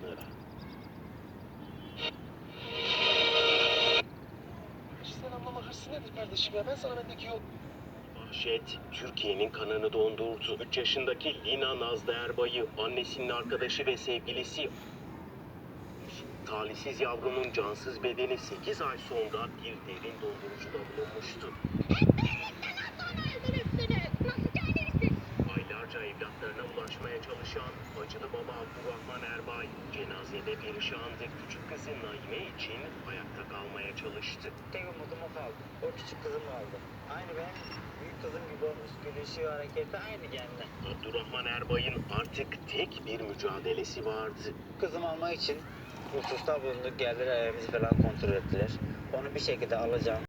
sağlığına. Kişisel anlama hırsı nedir kardeşim ya? Sana bendeki yok. Vahşet, Türkiye'nin kanını dondurdu. 3 yaşındaki Lina Nazlı Erbay'ı, annesinin arkadaşı ve sevgilisi talihsiz yavrunun cansız bedeni 8 ay sonra bir derin dondurucuda bulunmuştu. Çalışan acılı baba Abdurrahman Erbay cenazede perişandı. Küçük kızı Naime için ayakta kalmaya çalıştı. Tek umudum o kaldı. O küçük kızım kaldı. Aynı benim büyük kızım gibi olmuş. Gülüşü, hareketi aynı kendine. Abdurrahman Erbay'ın artık tek bir mücadelesi vardı. Kızım almak için hususta bulunduk. Geldiler evimizi falan kontrol ettiler. Onu bir şekilde alacağım.